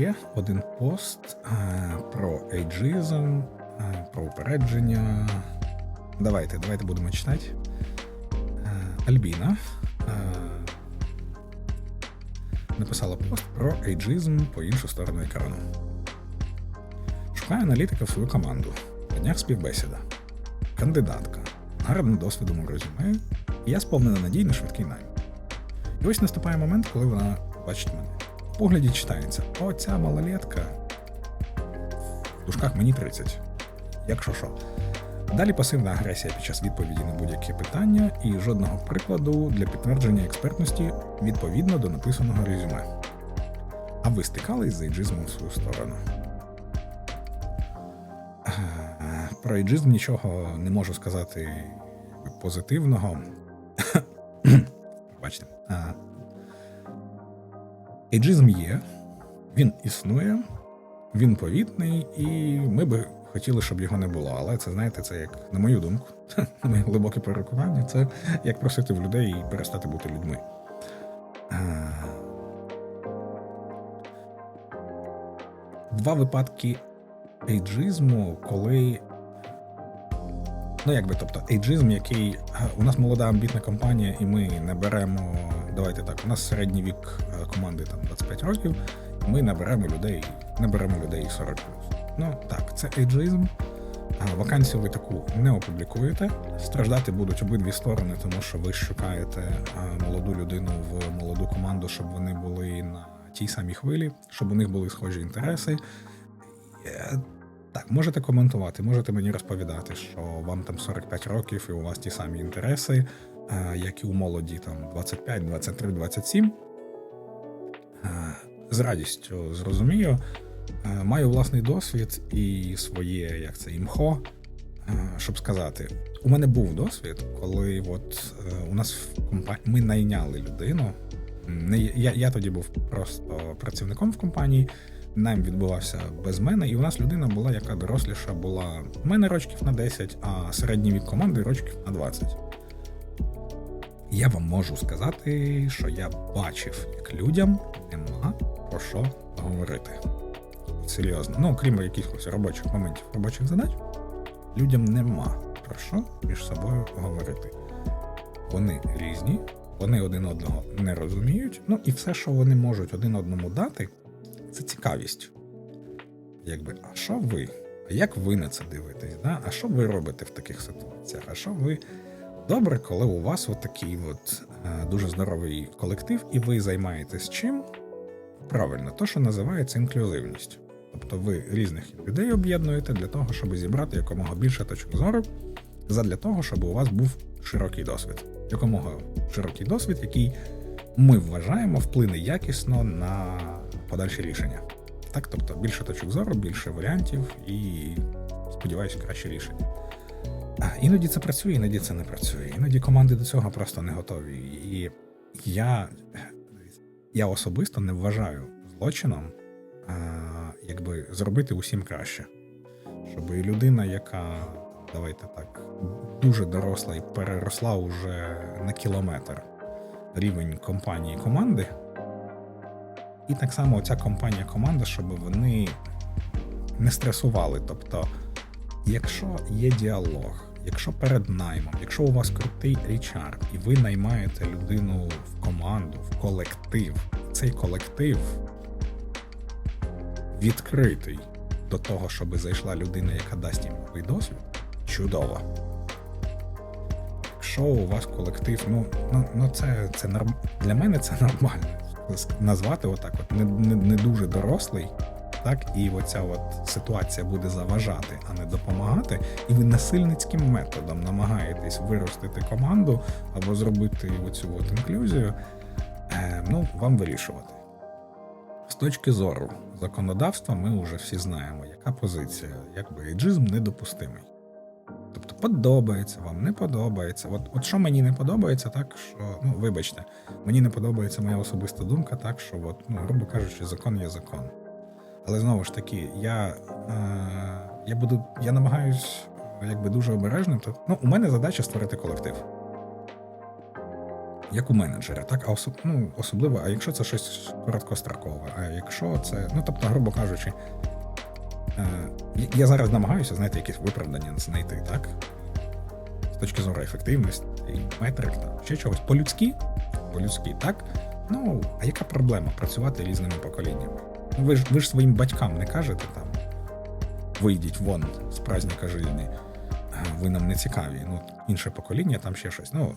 ще один пост е, про ейджизм, е, про упередження. Давайте, давайте будемо читати. Е, Альбіна написала пост про ейджизм по іншу сторону екрану. Шукаю аналітика в свою команду. На днях співбесіда. Кандидатка. Гарним досвідом у резюме. Я сповнена надій на швидкий найм. І ось наступає момент, коли вона бачить мене. Погляді читається: о, ця малолетка. В дужках мені 30. Якщо що. Далі пасивна агресія під час відповіді на будь-які питання і жодного прикладу для підтвердження експертності відповідно до написаного резюме. А ви стикались з ейджизмом в свою сторону? Е, Про ейджизм нічого не можу сказати позитивного. Бачите. Ейджизм є, він існує, він повітний, і ми би хотіли, щоб його не було. Але це, знаєте, це як, на мою думку, на моє глибоке переконання, це як просити в людей перестати бути людьми. Два випадки ейджизму, коли. Ну, якби, тобто, ейджизм, який у нас молода амбітна компанія, і ми не беремо. Давайте так, у нас середній вік е, команди там 25 років, ми наберемо людей, не беремо людей 40 Ну так, це ейджизм. Вакансію ви таку не опублікуєте. Страждати будуть обидві сторони, тому що ви шукаєте молоду людину в молоду команду, щоб вони були на тій самій хвилі, щоб у них були схожі інтереси. Так, можете коментувати, можете мені розповідати, що вам там 45 років і у вас ті самі інтереси, е, як і у молоді там 25, 23, 27. Е, З радістю зрозумію. Е, Маю власний досвід і своє, як це, імхо, е, щоб сказати. У мене був досвід, коли от у нас в компанії ми найняли людину. Я, я тоді був просто працівником в компанії. Найм відбувався без мене, і у нас людина була, яка доросліша була у мене рочків на 10, а середній вік команди рочків на 20. Я вам можу сказати, що я бачив, як людям нема про що говорити. Серйозно. Ну, крім якихось робочих моментів, робочих задач, людям нема про що між собою говорити. Вони різні, вони один одного не розуміють. Ну і все, що вони можуть один одному дати, це цікавість. Якби, а що ви? А як ви на це дивитесь? Да? А що ви робите в таких ситуаціях? А що ви добре, коли у вас отакий от е, дуже здоровий колектив, і ви займаєтесь чим? Правильно, то, що називається інклюзивність. Тобто ви різних людей об'єднуєте для того, щоб зібрати якомога більше точок зору, задля того, щоб у вас був широкий досвід. Якомога широкий досвід, який ми вважаємо вплине якісно на подальші рішення. Так, тобто більше точок зору, більше варіантів і, сподіваюся, краще рішення. Іноді це працює, іноді це не працює. Іноді команди до цього просто не готові. І я, я особисто не вважаю злочином а, якби зробити усім краще. Щоб і людина, яка, давайте так, дуже доросла і переросла уже на кілометр рівень компанії команди. І так само ця компанія команда, щоб вони не стресували. Тобто, якщо є діалог, якщо перед наймом, якщо у вас крутий HR, і ви наймаєте людину в команду, в колектив, цей колектив відкритий до того, щоб зайшла людина, яка дасть їм новий досвід, чудово. Якщо у вас колектив, ну, ну, ну це, це для мене це нормально. Назвати отак, от не, не, не дуже дорослий, так, і оця от ситуація буде заважати, а не допомагати, і ви насильницьким методом намагаєтесь виростити команду або зробити оцю от інклюзію, е, ну, вам вирішувати. З точки зору законодавства, ми вже всі знаємо, яка позиція, якби ейджизм недопустимий. Тобто подобається вам, не подобається. От, от що мені не подобається, так що, ну, вибачте, мені не подобається моя особиста думка, так що, от, ну, грубо кажучи, закон є закон. Але знову ж таки, я, е, я буду, я намагаюсь якби дуже обережним. То, ну, у мене задача створити колектив. як у менеджера, так? А особ, ну, особливо, а якщо це щось короткострокове, а якщо це, ну тобто, грубо кажучи, я зараз намагаюся знаєте, якісь виправдання знайти, так? З точки зору ефективності, метрик, там, ще чогось. По-людськи, по-людськи, так? Ну, а яка проблема працювати різними поколіннями? Ну, ви ж ви ж своїм батькам не кажете там вийдіть вон з праздника житті, ви нам не цікаві. Ну, інше покоління, там ще щось. Ну,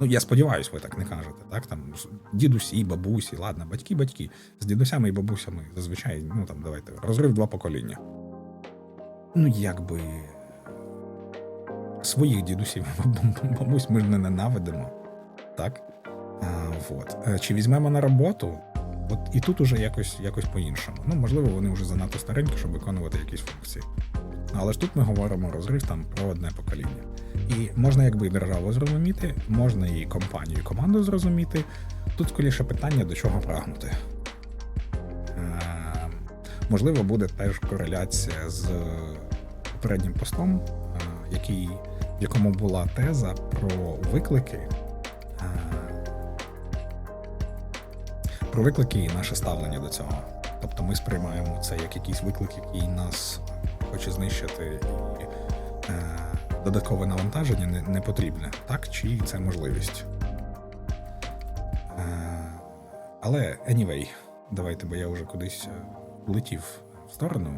ну я сподіваюся, ви так не кажете. Так? Там дідусі, бабусі, ладно, батьки, батьки. З дідусями і бабусями зазвичай, ну там давайте, розрив два покоління. Ну, якби своїх дідусів бабусь ми ж не ненавидимо. Так? А, вот. Е, Чи візьмемо на роботу? От і тут уже якось якось по-іншому. Ну, можливо, вони вже занадто старенькі, щоб виконувати якісь функції. Але ж тут ми говоримо розрив там про одне покоління. І можна якби і державу зрозуміти, можна і компанію, і команду зрозуміти. Тут скоріше питання, до чого прагнути. Е, можливо, буде теж кореляція з попереднім постом, е, який, в якому була теза про виклики. Е, про виклики і наше ставлення до цього. Тобто ми сприймаємо це як якийсь виклик, який нас хоче знищити, і е, додаткове навантаження не, не потрібне, так? Чи це можливість? Е, але anyway, давайте, бо я вже кудись е, летів в сторону.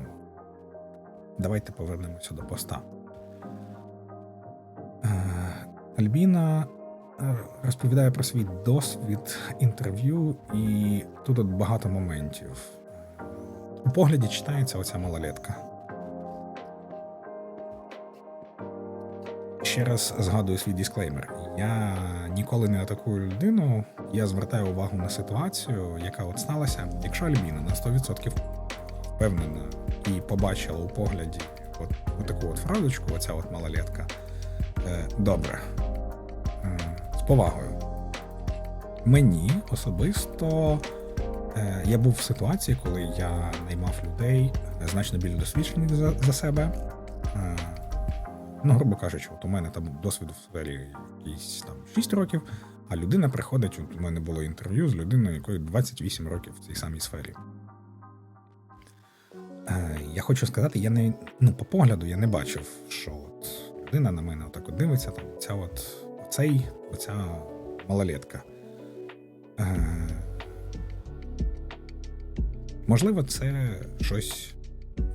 Давайте повернемося до поста. Е, Альбіна Е, розповідає про свій досвід інтерв'ю, і тут от багато моментів. У погляді читається оця малолетка. Ще раз згадую свій дисклеймер. Я ніколи не атакую людину, я звертаю увагу на ситуацію, яка от сталася. Якщо Альбіна на 100% впевнена і побачила у погляді от, от таку от фразочку, оця от малолетка. Е, добре, повагою. Мені особисто е, я був в ситуації, коли я наймав людей е, значно більш досвідчених за, за себе. Е, ну, грубо кажучи, от у мене там досвіду в сфері якісь там 6 років, а людина приходить, от у мене було інтерв'ю з людиною, якою 28 років в цій самій сфері. Я хочу сказати, я не ну, по погляду я не бачив, що от людина на мене отак от дивиться, там ця от цей, оця малолетка. Е, Можливо, це щось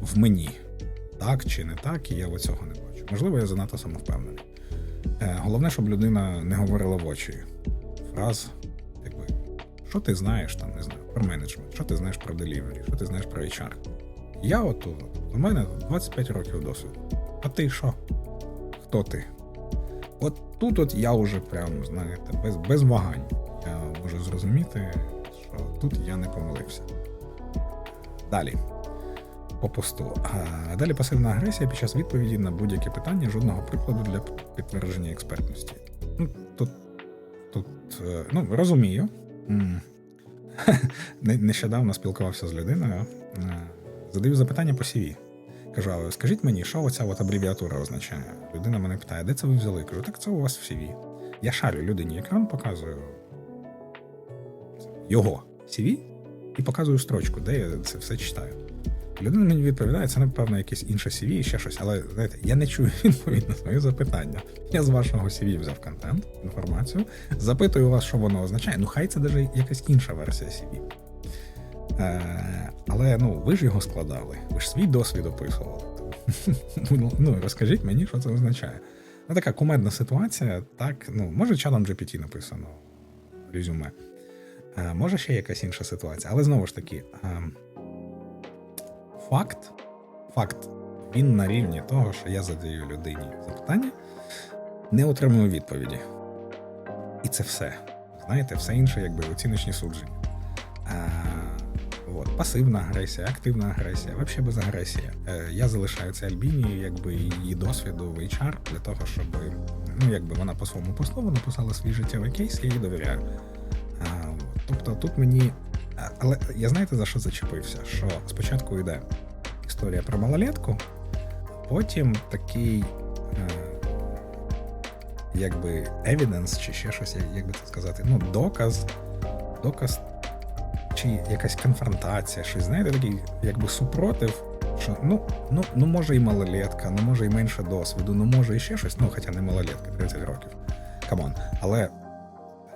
в мені. Так чи не так, і я цього не бачу. Можливо, я занадто самовпевнений. Е, Головне, щоб людина не говорила в очі. Фраз, якби, що ти знаєш, там, не знаю, про менеджмент, що ти знаєш про делівері, що ти знаєш про HR. Я от у мене 25 років досвіду. А ти що? Хто ти? От тут от я вже прям, знаєте, без без вагань я можу зрозуміти, що тут я не помилився. Далі. По посту. Далі пасивна агресія під час відповіді на будь-яке питання, жодного прикладу для підтвердження експертності. Ну, Тут, тут е, ну, розумію. Нещодавно спілкувався з людиною. Е, задаю запитання по CV. Кажу, скажіть мені, що оця от абревіатура означає? Людина мене питає, де це ви взяли? Кажу, так це у вас в CV. Я шарю людині екран, показую його CV і показую строчку, де я це все читаю. Людина мені відповідає, це, напевно, якесь інше CV і ще щось. Але знаєте, я не чую відповідь на своє запитання. Я з вашого CV взяв контент, інформацію, запитую вас, що воно означає. Ну, хай це навіть якась інша версія CV. Але ну, ви ж його складали, ви ж свій досвід описували. Ну, Розкажіть мені, що це означає. Ну, така кумедна ситуація, так, ну, може, чатом GPT написано резюме. Е, може ще якась інша ситуація. Але знову ж таки, е, факт, факт, він на рівні того, що я задаю людині запитання, не отримую відповіді. І це все. Знаєте, все інше, якби оціночні судження. Е, От, Пасивна агресія, активна агресія, взагалі без агресії. Е, Я залишаю це Альбіні, якби її досвіду в HR для того, щоб ну, якби вона по своєму послову написала свій життєвий кейс, я їй довіряю. Тобто тут мені. Але я знаєте за що зачепився? Що спочатку йде історія про малолетку, потім такий. Е, якби evidence, чи ще щось, як би це сказати, ну, доказ, доказ, чи якась конфронтація, щось, знаєте, такий, якби супротив, що ну, ну, ну може і малолетка, ну може і менше досвіду, ну може і ще щось, ну хоча не малолетка, 30 років. Камон. Але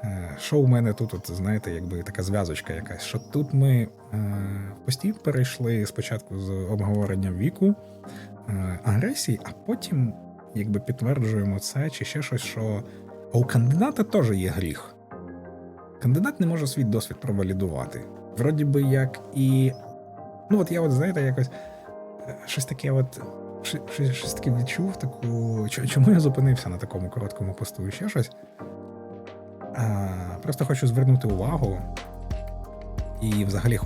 е, що у мене тут, от, знаєте, якби така зв'язочка якась, що тут ми е, постійно перейшли спочатку з обговоренням віку, е, агресії, а потім якби підтверджуємо це чи ще щось, що а у кандидата теж є гріх. Кандидат не може свій досвід провалідувати. Вроді би як і. Ну, от я, от, знаєте, якось е, щось таке, от. Щось, щось таке відчув, таку. Чому я зупинився на такому короткому посту і ще щось? А, просто хочу звернути увагу. І взагалі,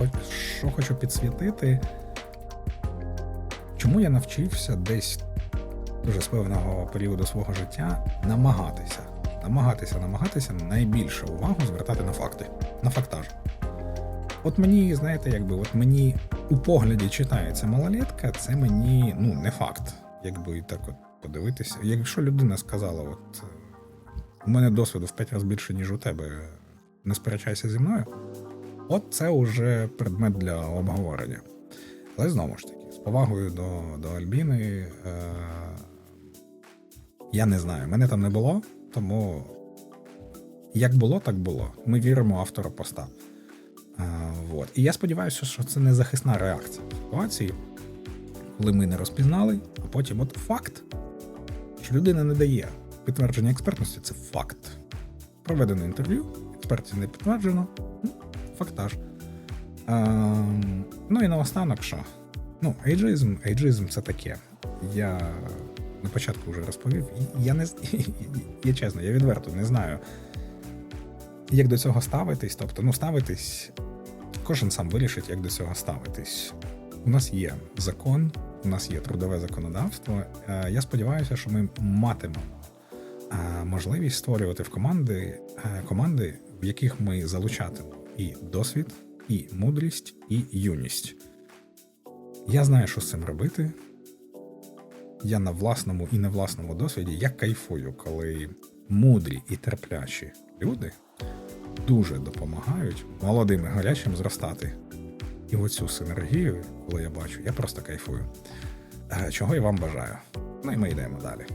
що хочу підсвітити, чому я навчився десь дуже з певного періоду свого життя намагатися, намагатися, намагатися найбільше увагу звертати на факти, на фактаж. От мені, знаєте, якби от мені у погляді читається малолетка, це мені ну не факт. Якби так от подивитися. Якщо людина сказала, от у мене досвіду в 5 разів більше, ніж у тебе, не сперечайся зі мною. От це вже предмет для обговорення. Але знову ж таки, з повагою до, до Альбіни, е, я не знаю, мене там не було, тому як було, так було. Ми віримо автору поста. Е, вот. І я сподіваюся, що це не захисна реакція ситуації, коли ми не розпізнали, а потім от факт, що людина не дає підтвердження експертності це факт. Проведено інтерв'ю, експертів не підтверджено, ну, фактаж. Ем, ну і наостанок, що? Ну, ейджизм, ейджизм це таке. Я на початку вже розповів. Я не я чесно, я відверто не знаю, як до цього ставитись. Тобто, ну, ставитись, кожен сам вирішить, як до цього ставитись. У нас є закон, у нас є трудове законодавство. Е, Я сподіваюся, що ми матимемо е, можливість створювати в команди, е, команди, в яких ми залучатимемо і досвід, і мудрість, і юність. Я знаю, що з цим робити. Я на власному і невласному досвіді я кайфую, коли мудрі і терплячі люди дуже допомагають молодим і гарячим зростати. І оцю синергію, коли я бачу, я просто кайфую. Е, Чого я вам бажаю. Ну і ми йдемо далі.